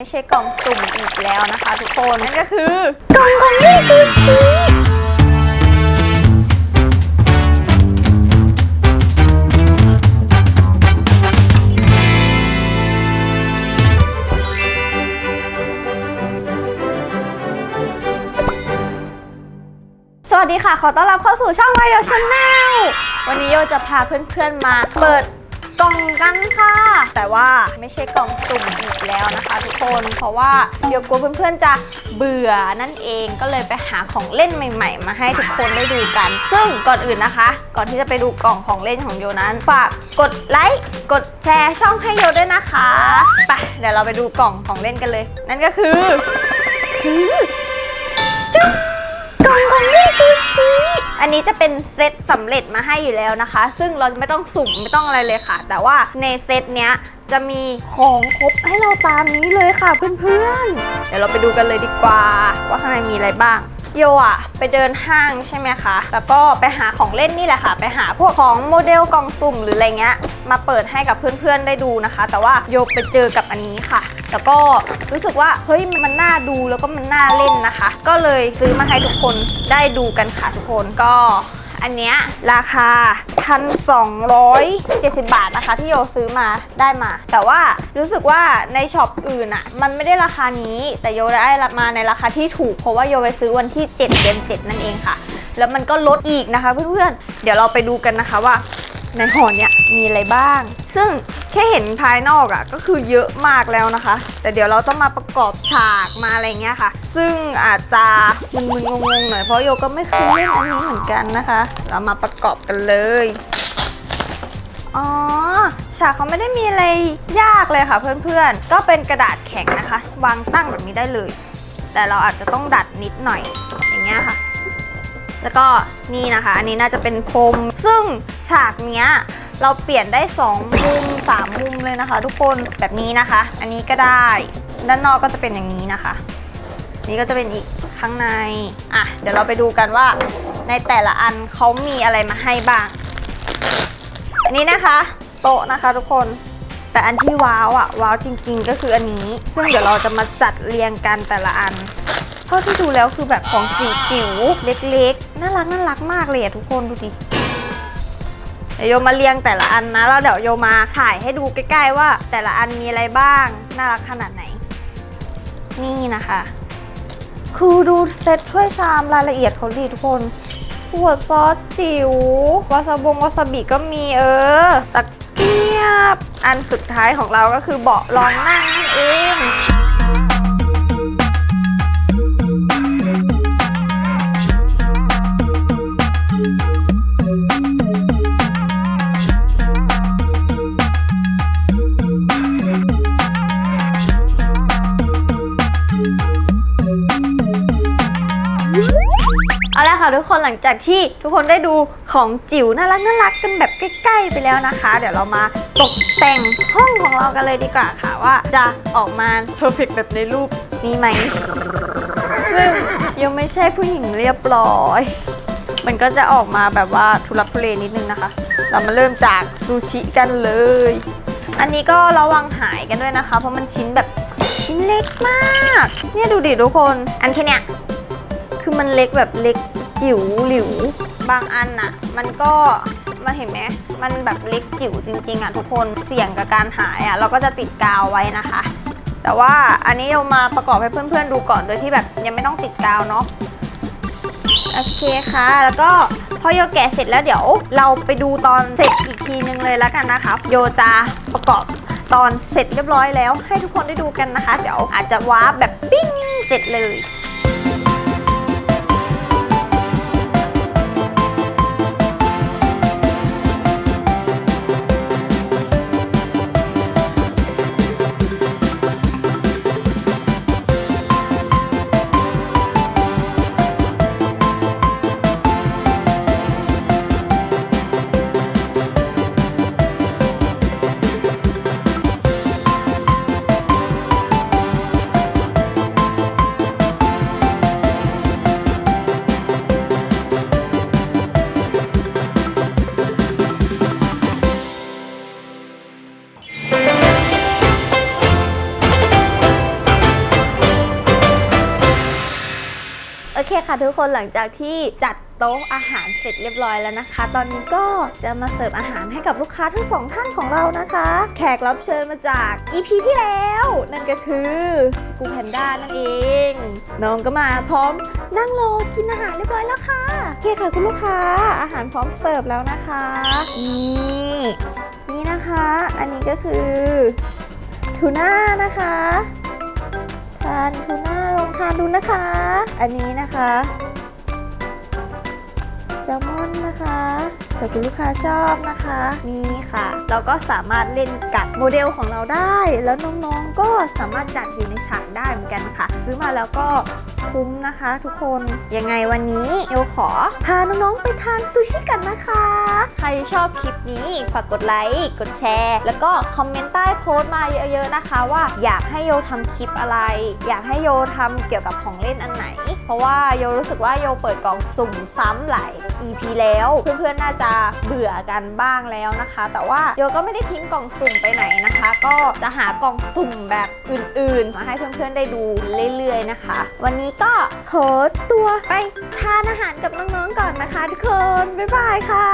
ไม่ใช่กล่องสุ่มอีกแล้วนะคะทุกคน นั่นก็คือกล่องของมิซูชิสวัสดีค่ะ ขอต้อนรับเข้าสู่ช่องวายโยชาแนลวันนี้โยจะพาเพื่อนๆมาเปิด กล่องกันค่ะ แต่ว่าไม่ใช่กล่องสุ่มอีกแล้วนะคะ ทุกคนเพราะว่าโยวกลัวเพื่อนๆจะเบื่อนั่นเองก็เลยไปหาของเล่นใหม่ ๆ มาให้ทุกคนได้ดูกัน ซึ่งก่อนอื่นนะคะ ก่อนที่จะไปดูกล่องของเล่นของโยนั้นฝากกดไลค์กดแชร์ช่องให้โยด้วยนะคะไปเดี๋ยวเราไปดูกล่องของเล่นกันเลย นั่นก็คือคือจุ๊บ อันนี้จะเป็นเซตสำเร็จมาให้อยู่แล้วนะคะ ซึ่งเราไม่ต้องสุ่มไม่ต้องอะไรเลยค่ะ แต่ว่าในเซตเนี้ยจะมีของครบให้เราตามนี้เลยค่ะเพื่อนๆ เดี๋ยวเราไปดูกันเลยดีกว่า ว่าข้างในมีอะไรบ้าง โยอะไปเดินห้างใช่ไหมคะ แล้วก็ไปหาของเล่นนี่แหละค่ะ ไปหาพวกของโมเดลกล่องสุ่มหรืออะไรเงี้ย มาเปิดให้กับเพื่อนๆได้ดูนะคะ แต่ว่าโยไปเจอกับอันนี้ค่ะ แล้วก็รู้สึกว่าเฮ้ยมันน่าดูแล้วก็มันน่าเล่นนะคะ ก็เลยซื้อมาให้ทุกคนได้ดูกันค่ะทุกคนก็ อันเนี้ยราคา 1,270 บาทนะคะ ที่โยซื้อมาได้มา แต่ว่ารู้สึกว่าในช็อปอื่นอะมันไม่ได้ราคานี้แต่โยได้มาในราคาที่ถูก เพราะว่าโยไปซื้อวันที่ 7 เดือน 7 นั่นเองค่ะ แล้วมันก็ลดอีกนะคะเพื่อนๆเดี๋ยวเราไปดูกันนะคะว่าในห่อเนี้ยมีอะไรบ้าง ซึ่ง แค่เห็นภายนอกอะ่ะก็คือเยอะมากแล้วนะคะ แต่เดี๋ยวเราต้องมาประกอบฉากมาอะไรเงี้ยค่ะ ซึ่งอาจจะมึนๆงงๆหน่อยเพราะโยก็ไม่เคยเล่นอันนี้เหมือนกันนะคะ เรามาประกอบกันเลยอ๋อฉากเขาไม่ได้มีอะไรยากเลยค่ะเพื่อนๆ ก็เป็นกระดาษแข็งนะคะ วางตั้งแบบนี้ได้เลย แต่เราอาจจะต้องดัดนิดหน่อยอย่างเงี้ยค่ะ แล้วก็นี่นะคะ อันนี้น่าจะเป็นพรมซึ่งฉากเนี้ย เราเปลี่ยนได้ 2 มุม 3 มุมเลยนะคะ ทุกคนแบบนี้นะคะ อันนี้ก็ได้ ด้านนอกก็จะเป็นอย่างนี้นะคะ นี่ก็จะเป็นอีกข้างในอะเดี๋ยวเราไปดูกันว่า ในแต่ละอันเขามีอะไรมาให้บ้าง อันนี้นะคะ โต๊ะนะคะทุกคนแต่อันที่ว้าวอะว้าวจริง ๆ ก็คืออันนี้ ซึ่งเดี๋ยวเราจะมาจัดเรียงกันแต่ละอันเท่าที่ดูแล้วคือแบบของจิ๋วๆเล็ก ๆ น่ารักน่ารักมากเลยอะทุกคนดูดิ เดี๋ยวโยมาเรียงแต่ละอันนะแล้วเดี๋ยวโยมาถ่ายให้ดูใกล้ๆว่า แต่ละอันมีอะไรบ้าง น่ารักขนาดไหน นี่นะคะ คือดูเซตถ้วยชามรายละเอียดเขาดีทุกคนขวดซอสจิ๋ววาซาบงวาซาบิก็มีเออตะเกียบ อันสุดท้ายของเราก็คือเบาะรองนั่งนั่นเอง ค่ะทุกคนหลังจากที่ทุกคนได้ดูของจิ๋วน่ารักน่ารักกันแบบใกล้ๆไปแล้วนะคะ เดี๋ยวเรามาตกแต่งห้องของเรากันเลยดีกว่าค่ะว่าจะออกมาเพอร์เฟกแบบในรูปนี้ไหมซึ่งยังไม่ใช่ผู้หญิงเรียบร้อย มันก็จะออกมาแบบว่าทุลักทุเลนิดนึงนะคะ เรามาเริ่มจากซูชิกันเลย อันนี้ก็ระวังหายกันด้วยนะคะ เพราะมันชิ้นแบบชิ้นเล็กมาก เนี่ยดูดิทุกคน อันแค่เนี้ยคือมันเล็กแบบเล็ก จิ๋วหลิว บางอันน่ะ มันก็มาเห็นไหมมันแบบเล็กจิ๋วจริงๆอะทุกคนเสี่ยงกับการหายอะเราก็จะติดกาวไว้นะคะ แต่ว่าอันนี้เรามาประกอบให้เพื่อนๆดูก่อนโดยที่แบบยังไม่ต้องติดกาวเนาะโอเคค่ะ แล้วก็พอโยแกะเสร็จแล้วเดี๋ยวเราไปดูตอนเสร็จอีกทีนึงเลยแล้วกันนะคะ โยจะประกอบตอนเสร็จเรียบร้อยแล้ว ให้ทุกคนได้ดูกันนะคะ เดี๋ยวอาจจะว้าแบบปิ้งเสร็จเลย คค่ะทุกคนหลังจากที่จัดโต๊ะอาหารเสร็จเรียบร้อยแล้วนะคะ ตอนนี้ก็จะมาเสิร์ฟอาหารให้กับลูกค้าทั้งสองท่านของเรานะคะ แขกรับเชิญมาจาก EP ที่แล้ว นั่นก็คือสกูแพนด้านั่นเอง น้องก็มาพร้อมนั่งรอกินอาหารเรียบร้อยแล้วค่ะโอเคค่ะคุณลูกค้าอาหารพร้อมเสิร์ฟแล้วนะคะนี่นี่นะคะ อันนี้ก็คือทูน่านะคะ ทานทูน่าลองทานดูนะคะ อันนี้นะคะ แซลมอนนะคะ เผื่อคุณลูกค้าชอบนะคะ นี่ค่ะ เราก็สามารถเล่นกับโมเดลของเราได้ แล้วน้องๆก็สามารถจัดอยู่ในฉากได้เหมือนกันค่ะ ซื้อมาแล้วก็คุ้มนะคะทุกคนยังไงวันนี้เอวขอ พาน้องๆไปทานซูชิกันนะคะ ใครชอบคลิปนี้ ฝากกดไลค์กดแชร์ แล้วก็คอมเมนต์ใต้โพสต์มาเยอะๆนะคะ ว่าอยากให้โยทำคลิปอะไร อยากให้โยทำเกี่ยวกับของเล่นอันไหน เพราะว่าโยรู้สึกว่าโยเปิดกล่องสุ่มซ้ำหลาย EP แล้ว เพื่อนๆน่าจะะเบื่อกันบ้างแล้วนะคะ แต่ว่าโยก็ไม่ได้ทิ้งกล่องสุ่มไปไหนนะคะ ก็จะหากล่องสุ่มแบบอื่นๆ มาให้เพื่อนๆได้ดูเรื่อยๆนะคะ วันนี้ก็ขอตัวไปทานอาหารกับน้องๆก่อนนะคะทุกคน บ๊ายบายค่ะ